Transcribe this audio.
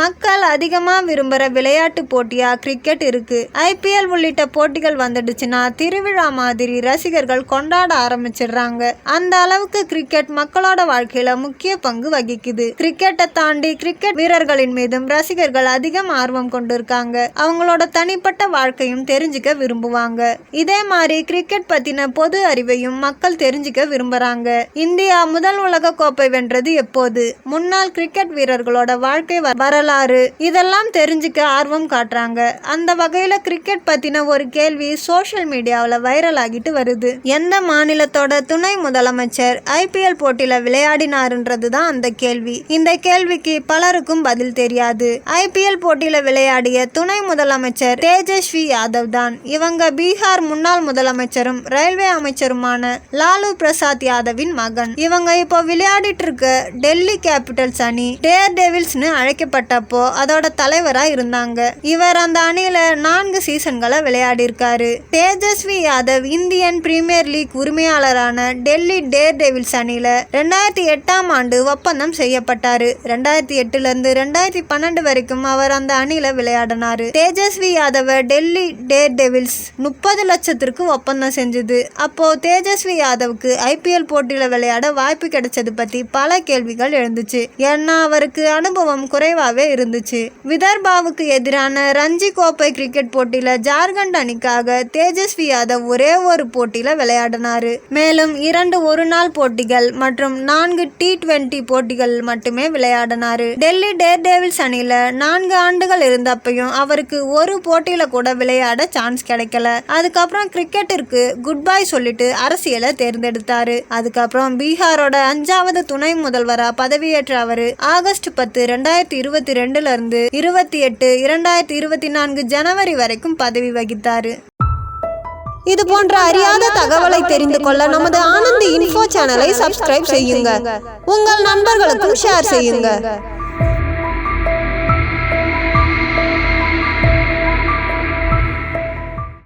மக்கள் அதிகமாக விரும்புற விளையாட்டு போட்டியாக கிரிக்கெட் இருக்குது ஐபிஎல் உள்ளிட்ட போட்டிகள் வந்துடுச்சுன்னா திருவிழா மாதிரி ரசிகர்கள் கொண்டாட ஆரம்பிச்சிடுறாங்க. அந்த அளவுக்கு கிரிக்கெட் மக்களோட வாழ்க்கையில முக்கிய பங்கு வகிக்குது. கிரிக்கெட்டை தாண்டி கிரிக்கெட் வீரர்களின் மீதும் ரசிகர்கள் அதிகம் ஆர்வம் கொண்டிருக்காங்க. அவங்களோட தனிப்பட்ட வாழ்க்கையும் தெரிஞ்சுக்க விரும்புவாங்க. இதே மாதிரி கிரிக்கெட் பத்தின பொது அறிவையும் மக்கள் தெரிஞ்சுக்க விரும்புறாங்க. இந்தியா முதல் உலக கோப்பை வென்றது எப்போது? முன்னாள் கிரிக்கெட் வீரர்களோட வாழ்க்கை வர வரலாறு இதெல்லாம் தெரிஞ்சுக்க ஆர்வம் காட்டுறாங்க. அந்த வகையில் கிரிக்கெட் பற்றின ஒரு கேள்வி சோஷியல் மீடியாவில் வைரல் ஆகிட்டு வருது. எந்த மாநிலத்தோட துணை முதலமைச்சர் ஐபிஎல் போட்டியில் விளையாடினாருன்றது தான் அந்த கேள்வி. இந்த கேள்விக்கு பலருக்கும் பதில் தெரியாது. ஐபிஎல் போட்டியில் விளையாடிய துணை முதலமைச்சர் தேஜஸ்வி யாதவ் தான். இவங்க பீகார் முன்னாள் முதலமைச்சரும் ரயில்வே அமைச்சருமான லாலு பிரசாத் யாதவின் மகன். இவங்க இப்போ விளையாடிட்டு இருக்க டெல்லி கேபிட்டல்ஸ் அணி டேர் டெவில்ஸ்னு அழைக்கப்பட்டப்போ அதோட தலைவரா இருந்தாங்க. இவர் அந்த அணியில நான்கு சீசன்களை விளையாடி இருக்காரு Tejashwi Yadav Indian Premier League உரிமையாளரான Delhi dare devil's அணியில ரெண்டாயிரத்தி எட்டாம் ஆண்டு ஒப்பந்தம் செய்யப்பட்டாரு. ரெண்டாயிரத்தி எட்டுல இருந்து ரெண்டாயிரத்தி பன்னெண்டு வரைக்கும் அவர் அந்த அணியில விளையாடினாரு. தேஜஸ்வி யாதவ டெல்லி டேர் டெவில்ஸ் முப்பது லட்சத்திற்கு ஒப்பந்தம் செஞ்சது. அப்போ தேஜஸ்வி யாதவுக்கு ஐபிஎல் போட்டியில விளையாட வாய்ப்பு கிடைச்சது பத்தி பல கேள்விகள் எழுந்துச்சு. ஏன்னா அவருக்கு அனுபவம் குறைவாவே இருந்துச்சு. விதர்பாவுக்கு எதிரான ரஞ்சி கோப்பை கிரிக்கெட் போட்டியில ஜார்க்கண்ட் அணிக்காக தேஜஸ்வி யாதவ் ஒரே ஒரு போட்டியில விளையாடினாரு. மேலும் இரண்டு ஒரு நாள் போட்டிகள் மற்றும் நான்கு டி டுவெண்டி போட்டிகள் மட்டுமே விளையாடினாரு. டெல்லி டேர் டேவில்ஸ் அணியில நான்கு ஆண்டுகள் இருந்தப்பையும் அவருக்கு ஒரு போட்டியில கூட விளையாட சான்ஸ் கிடைக்கல. அதுக்கப்புறம் கிரிக்கெட்டிற்கு குட் பை சொல்லிட்டு அரசியலை தேர்ந்தெடுத்தாரு. அதுக்கப்புறம் பீகாரோட அஞ்சாவது துணை முதல்வரா பதவியேற்ற அவரு ஆகஸ்ட் பத்து ரெண்டாயிரத்தி இருபது இருபத்தி ரெண்டுல இருந்து இருபத்தி எட்டு இரண்டாயிரத்தி இருபத்தி நான்கு ஜனவரி வரைக்கும் பதவி வகித்தார். இது போன்ற அறியாத தகவலை தெரிந்து கொள்ள நமது ஆனந்த் இன்ஃபோ சேனலை சப்ஸ்கிரைப் செய்யுங்க. உங்கள் நண்பர்களுக்கும் ஷேர் செய்யுங்க.